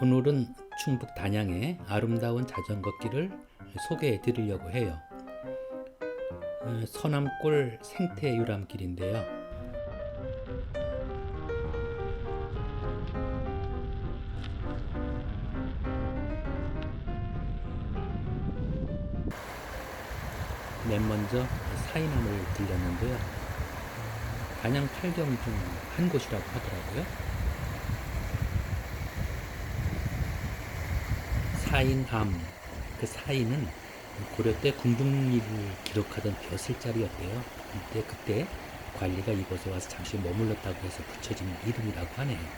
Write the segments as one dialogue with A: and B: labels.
A: 오늘은 충북 단양의 아름다운 자전거 길을 소개해 드리려고 해요. 어, 서남골 생태 유람길인데요. 맨 먼저 사이남을 들렸는데요. 단양 팔경 중 한 곳이라고 하더라고요. 사인암 그 사인은 고려 때 궁중일을 기록하던 벼슬자리였대요. 이때 그때 관리가 이곳에 와서 잠시 머물렀다고 해서 붙여진 이름이라고 하네요.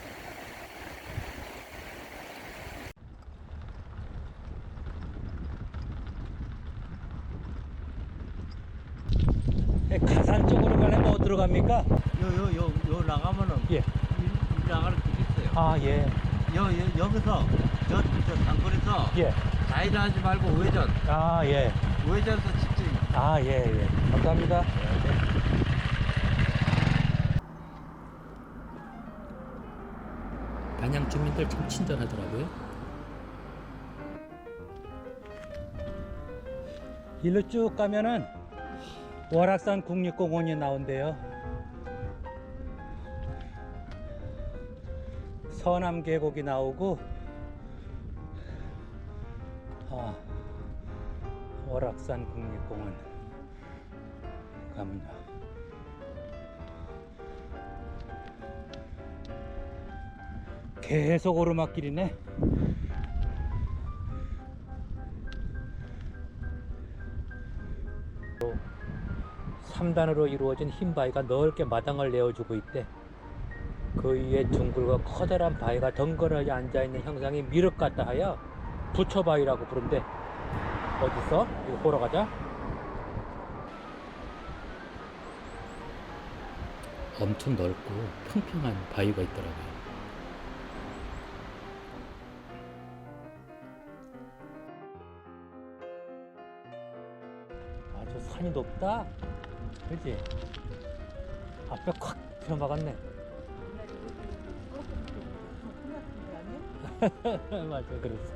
A: 가산 쪽으로 가려면 어디로 갑니까?
B: 요 요 요 요 나가면은
A: 예.
B: 이, 이 나가는 길 있어요.
A: 아 예.
B: 여, 여 여기서 저 저 단거리에서
A: 예.
B: 좌회전 하지 말고 우회전.
A: 아 예.
B: 우회전에서 직진.
A: 아 예, 예. 감사합니다. 단양 주민들 참 친절하더라고요. 일로 쭉 가면은 월악산 국립공원이 나온대요. 서남 계곡이 나오고 아, 월악산 국립공원 갑니다. 계속 오르막길이네. 삼단으로 이루어진 흰 바위가 넓게 마당을 내어주고 있대. 그 위에 둥글고 커다란 바위가 덩그러니 앉아있는 형상이 미륵 같다 하여 부처바위라고 부른대. 어딨어? 이거 보러 가자. 엄청 넓고 평평한 바위가 있더라고요. 아주 산이 높다. 그지? 앞에 콱 들어막았네. 맞아, 그랬어.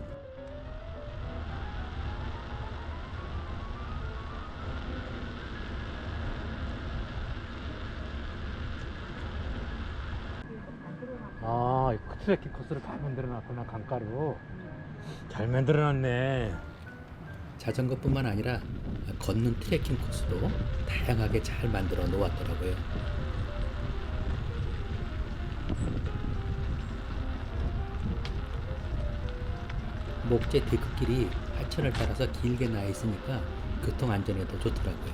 A: 아, 이 트레킹 코스를 다 만들어 놨구나, 강가로. 잘 만들어 놨네. 자전거뿐만 아니라 걷는 트레킹 코스도 다양하게 잘 만들어 놓았더라고요. 목재 데크길이 하천을 따라서 길게 나 있으니까 교통 안전에도 좋더라고요.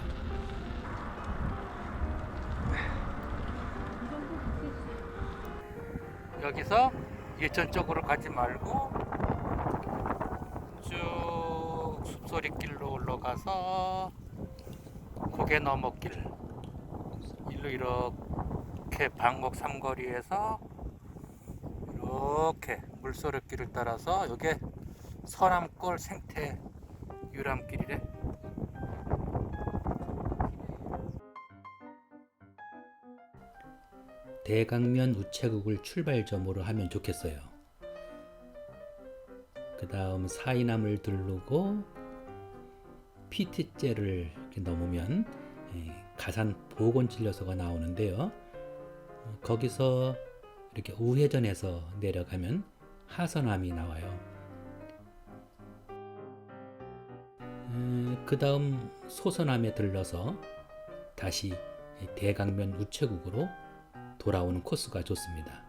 A: 여기서 예천 쪽으로 가지 말고 쭉 숲소리길로 올라가서 고개 너머길 일로 이렇게 방목 삼거리에서 이렇게 물소리길을 따라서 이게 서남골 생태 유람길이래. 대강면 우체국을 출발점으로 하면 좋겠어요. 그 다음 사이남을 들르고 피트제를 넘으면 예, 가산 보건진료소가 나오는데요. 어, 거기서 이렇게 우회전해서 내려가면 하선암이 나와요. 그 다음 소선암에 들러서 다시 대강면 우체국으로 돌아오는 코스가 좋습니다.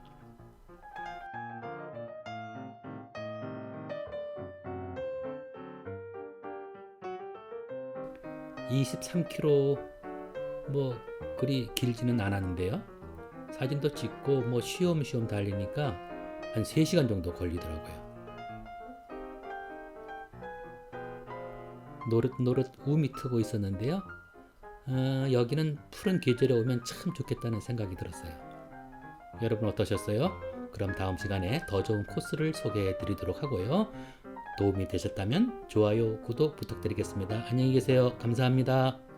A: 23km 뭐 그리 길지는 않았는데요. 사진도 찍고 뭐 쉬엄쉬엄 달리니까 한 3시간 정도 걸리더라고요. 노릇노릇 우미 트고 있었는데요. 어, 여기는 푸른 계절에 오면 참 좋겠다는 생각이 들었어요. 여러분 어떠셨어요? 그럼 다음 시간에 더 좋은 코스를 소개해 드리도록 하고요. 도움이 되셨다면 좋아요, 구독 부탁드리겠습니다. 안녕히 계세요. 감사합니다.